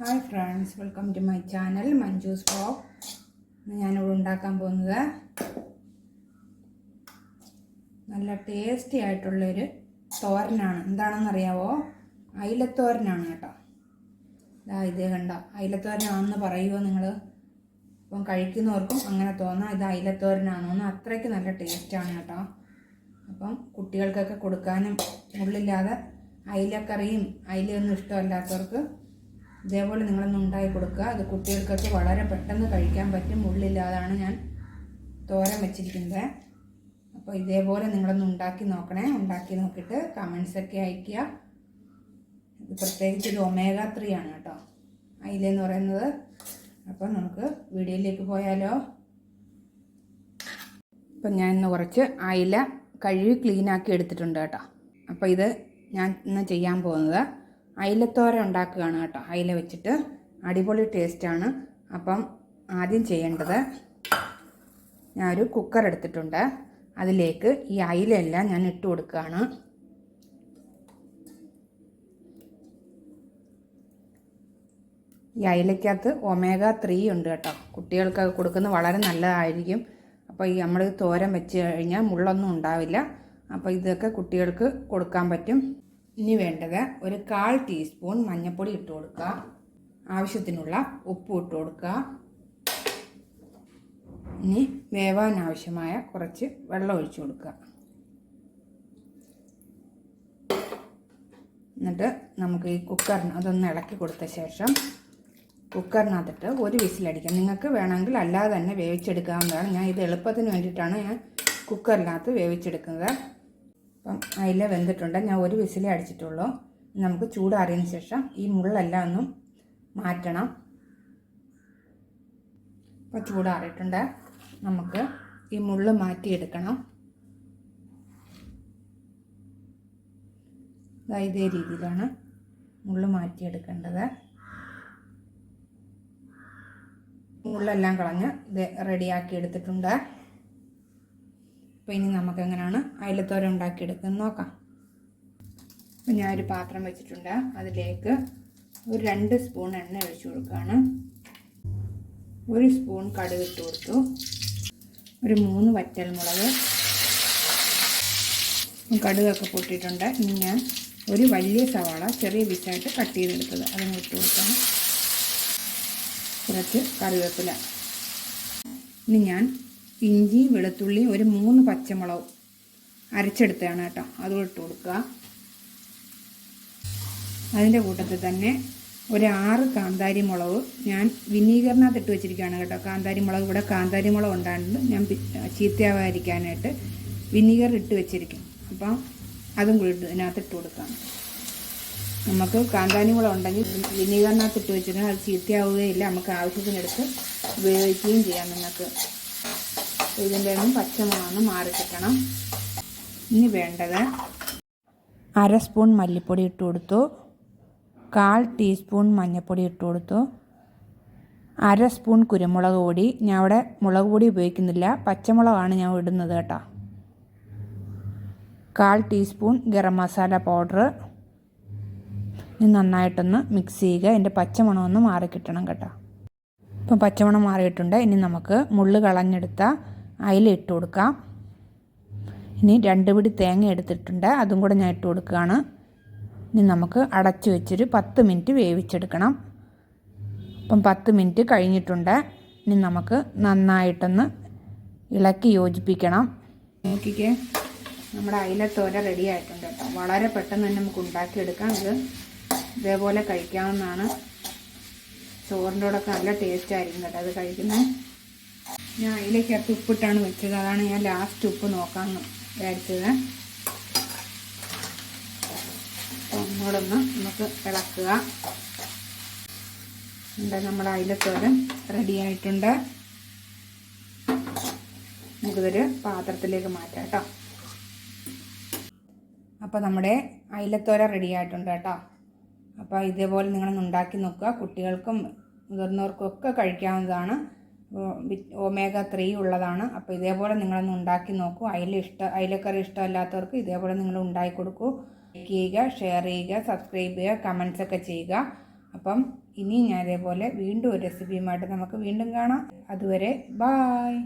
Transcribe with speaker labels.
Speaker 1: Hi friends welcome to my channel Manju's vlog ഞാനിവിടെ ഉണ്ടാക്കാൻ പോകുന്നത് നല്ല ടേസ്റ്റി ആയിട്ടുള്ളൊരു തോരനാണ്. എന്താണെന്നറിയാവോ? അയിലത്തോരനാണ് കേട്ടോ. ഇതാ ഇതേ കണ്ട? അയിലത്തോരനാണെന്ന് പറയുമോ നിങ്ങൾ? ഇപ്പം കഴിക്കുന്നവർക്കും അങ്ങനെ തോന്നാം ഇത് അയിലത്തോരനാണെന്ന്. അത്രയ്ക്ക് നല്ല ടേസ്റ്റാണ് കേട്ടോ. അപ്പം കുട്ടികൾക്കൊക്കെ കൊടുക്കാനും ഉള്ളില്ലാതെ അയിലക്കറിയും അയിലയൊന്നും ഇഷ്ടമല്ലാത്തവർക്ക് ഇതേപോലെ നിങ്ങളൊന്ന് ഉണ്ടാക്കി കൊടുക്കുക. അത് കുട്ടികൾക്കൊക്കെ വളരെ പെട്ടെന്ന് കഴിക്കാൻ പറ്റും. മുള്ളില്ലാതാണ് ഞാൻ തോരൻ വെച്ചിരിക്കുന്നത്. അപ്പോൾ ഇതേപോലെ നിങ്ങളൊന്ന് ഉണ്ടാക്കി നോക്കണേ. ഉണ്ടാക്കി നോക്കിയിട്ട് കമൻസൊക്കെ അയയ്ക്കുക. ഇത് പ്രത്യേകിച്ച് ഇത് ഒമേഗ ത്രീ ആണ് കേട്ടോ. അയിലെന്ന് പറയുന്നത്. അപ്പോൾ നമുക്ക് വീഡിയോയിലേക്ക് പോയാലോ? ഇപ്പം ഞാൻ ഇന്ന് കുറച്ച് അയില കഴുകി ക്ലീനാക്കി എടുത്തിട്ടുണ്ട് കേട്ടോ. അപ്പോൾ ഇത് ഞാൻ ഇന്ന് ചെയ്യാൻ പോകുന്നത് അയിലത്തോര ഉണ്ടാക്കുകയാണ് കേട്ടോ. അയില വെച്ചിട്ട് അടിപൊളി ടേസ്റ്റാണ് അപ്പം ആദ്യം ചെയ്യേണ്ടത് ഞാനൊരു കുക്കർ എടുത്തിട്ടുണ്ട്. അതിലേക്ക് ഈ അയിലെല്ലാം ഞാൻ ഇട്ട് കൊടുക്കുകയാണ്. ഈ അയിലയ്ക്കകത്ത് ഒമേഗ ത്രീ ഉണ്ട് കേട്ടോ. കുട്ടികൾക്കൊക്കെ കൊടുക്കുന്നത് വളരെ നല്ലതായിരിക്കും. അപ്പോൾ ഈ നമ്മൾ തോരൻ വെച്ച് കഴിഞ്ഞാൽ മുള്ളൊന്നും ഉണ്ടാവില്ല. അപ്പോൾ ഇതൊക്കെ കുട്ടികൾക്ക് കൊടുക്കാൻ പറ്റും. ഇനി വേണ്ടത് ഒരു കാൽ ടീസ്പൂൺ മഞ്ഞൾപ്പൊടി ഇട്ട് കൊടുക്കുക. ആവശ്യത്തിനുള്ള ഉപ്പ് ഇട്ട് കൊടുക്കുക. ഇനി വേവാൻ ആവശ്യമായ കുറച്ച് വെള്ളം ഒഴിച്ചു കൊടുക്കുക. എന്നിട്ട് നമുക്ക് ഈ കുക്കറിന് അതൊന്ന് ഇളക്കി കൊടുത്ത ശേഷം കുക്കറിനകത്തിട്ട് ഒരു വിസിലടിക്കാം നിങ്ങൾക്ക് വേണമെങ്കിൽ അല്ലാതെ തന്നെ വേവിച്ചെടുക്കാവുന്നതാണ്. ഞാൻ ഇത് എളുപ്പത്തിന് വേണ്ടിയിട്ടാണ് ഞാൻ കുക്കറിനകത്ത് വേവിച്ചെടുക്കുന്നത്. അപ്പം അയില വെന്തിട്ടുണ്ട്. ഞാൻ ഒരു വിസിലേ അടിച്ചിട്ടുള്ളൂ. നമുക്ക് ചൂടാറിയതിന് ശേഷം ഈ മുള്ളെല്ലാം ഒന്നും മാറ്റണം. അപ്പോൾ ചൂടാറിയിട്ടുണ്ട്. നമുക്ക് ഈ മുള്ള് മാറ്റിയെടുക്കണം. ഇതേ രീതിയിലാണ് മുള്ള് മാറ്റിയെടുക്കേണ്ടത്. മുള്ളെല്ലാം കളഞ്ഞ് ഇത് റെഡിയാക്കി എടുത്തിട്ടുണ്ട് അപ്പോൾ ഇനി നമുക്ക് എങ്ങനെയാണ് അയലത്തോര ഉണ്ടാക്കിയെടുക്കുന്നത് നോക്കാം. അപ്പോൾ ഞാനൊരു പാത്രം വെച്ചിട്ടുണ്ട്. അതിലേക്ക് ഒരു രണ്ട് സ്പൂൺ എണ്ണ ഒഴിച്ചു കൊടുക്കുകയാണ്. ഒരു സ്പൂൺ കടുക് ഇട്ട് കൊടുത്തു. ഒരു മൂന്ന് വറ്റൽമുളക്. കടുകൊക്കെ പൊട്ടിയിട്ടുണ്ട്. ഇനി ഞാൻ ഒരു വലിയ സവാള ചെറിയ പീസായിട്ട് കട്ട് ചെയ്തെടുത്തത് അതിന് ഇട്ട് കൊടുക്കാം. കുറച്ച് കറിവേപ്പില. ഇനി ഞാൻ ഇഞ്ചി വെളുത്തുള്ളി ഒരു മൂന്ന് പച്ചമുളകും അരച്ചെടുത്തതാണ് കേട്ടോ. അതും ഇട്ട് കൊടുക്കുക. അതിന്റെ കൂട്ടത്തിൽ തന്നെ ഒരു ആറ് കാന്താരി മുളക് ഞാൻ വിനീകരണത്ത് ഇട്ട് വെച്ചിരിക്കുകയാണ് കേട്ടോ. കാന്താരി മുളക് ഇവിടെ കാന്താരി മുളക് ഉണ്ടാകുന്നത് ഞാൻ ചീത്തയാവാതിരിക്കാനായിട്ട് വിനീഗർ ഇട്ട് വെച്ചിരിക്കും അപ്പം അതും കൂടി ഇതിനകത്ത് ഇട്ട് കൊടുക്കാം. നമുക്ക് കാന്താരി മുളക് ഉണ്ടെങ്കിൽ വിനീഗറിനകത്ത് ഇട്ട് വെച്ചിരുന്നാൽ അത് ചീത്തയാവുകയില്ല. നമുക്ക് ആവശ്യത്തിനെടുത്ത് ഉപയോഗിക്കുകയും ചെയ്യാം നിങ്ങൾക്ക്. ഇതിന്റെ ഒന്നും പച്ചമുളകൊന്ന് മാറി കിട്ടണം. ഇനി വേണ്ടത് അര സ്പൂൺ മല്ലിപ്പൊടി ഇട്ട് കൊടുത്തു. കാൽ ടീസ്പൂൺ മഞ്ഞൾപ്പൊടി ഇട്ട് കൊടുത്തു. അര സ്പൂൺ കുരുമുളക് പൊടി. ഞാൻ അവിടെ മുളക് പൊടി ഉപയോഗിക്കുന്നില്ല. പച്ചമുളകാണ് ഞാൻ ഇടുന്നത് കേട്ടോ. കാൽ ടീസ്പൂൺ ഗരം മസാല പൗഡർ നന്നായിട്ടൊന്ന് മിക്സ് ചെയ്യുക. എന്റെ പച്ചമണമൊന്ന് മാറിക്കിട്ടണം കേട്ടോ. ഇപ്പം പച്ചമണം മാറിയിട്ടുണ്ട്. ഇനി നമുക്ക് മുള്ള് കളഞ്ഞെടുത്ത അയില ഇട്ട് കൊടുക്കാം. ഇനി രണ്ട് പിടി തേങ്ങ എടുത്തിട്ടുണ്ട്. അതും കൂടെ ഞാൻ ഇട്ട് കൊടുക്കുകയാണ്. ഇനി നമുക്ക് അടച്ചു വെച്ചൊരു പത്ത് മിനിറ്റ് വേവിച്ചെടുക്കണം. അപ്പം പത്ത് മിനിറ്റ് കഴിഞ്ഞിട്ടുണ്ട്. ഇനി നമുക്ക് നന്നായിട്ടൊന്ന് ഇളക്കി യോജിപ്പിക്കണം. നോക്കിക്കേ നമ്മുടെ അയിലത്തോര റെഡി ആയിട്ടുണ്ട് കേട്ടോ. വളരെ പെട്ടെന്ന് തന്നെ നമുക്ക് ഉണ്ടാക്കിയെടുക്കാം. ഇത് ഇതേപോലെ കഴിക്കാവുന്നതാണ്. ചോറിന്റെ കൂടെ നല്ല ടേസ്റ്റ് ആയിരിക്കും കേട്ടോ. അത് കഴിക്കുന്നത്. ഞാൻ അതിലേക്കകത്ത് ഉപ്പിട്ടാണ് വെച്ചത്. അതാണ് ഞാൻ ലാസ്റ്റ് ഉപ്പ് നോക്കാമെന്ന് വിചാരിച്ചത്. ഒന്നുകൂടൊന്ന് നമുക്ക് ഇളക്കുക. ഉണ്ട് നമ്മുടെ റെഡി ആയിട്ടുണ്ട്. നമുക്കിതൊരു പാത്രത്തിലേക്ക് മാറ്റാം കേട്ടോ. അപ്പോൾ നമ്മുടെ അയിലത്തോര റെഡി ആയിട്ടുണ്ട് കേട്ടോ. അപ്പോൾ ഇതേപോലെ നിങ്ങളൊന്ന് ഉണ്ടാക്കി നോക്കുക. കുട്ടികൾക്കും മുതിർന്നവർക്കും ഒക്കെ കഴിക്കാവുന്നതാണ്. ഒമേഗ ത്രീ ഉള്ളതാണ്. അപ്പോൾ ഇതേപോലെ നിങ്ങളൊന്ന് ഉണ്ടാക്കി നോക്കൂ. അയില ഇഷ്ട അയിലക്കറി ഇഷ്ടമല്ലാത്തവർക്ക് ഇതേപോലെ നിങ്ങൾ ഉണ്ടാക്കി കൊടുക്കൂ. ലൈക്ക് ചെയ്യുക ഷെയർ ചെയ്യുക സബ്സ്ക്രൈബ് ചെയ്യുക കമൻസ് ഒക്കെ ചെയ്യുക. അപ്പം ഇനി ഞാൻ ഇതേപോലെ വീണ്ടും ഒരു റെസിപ്പിയുമായിട്ട് നമുക്ക് വീണ്ടും കാണാം. അതുവരെ ബായ്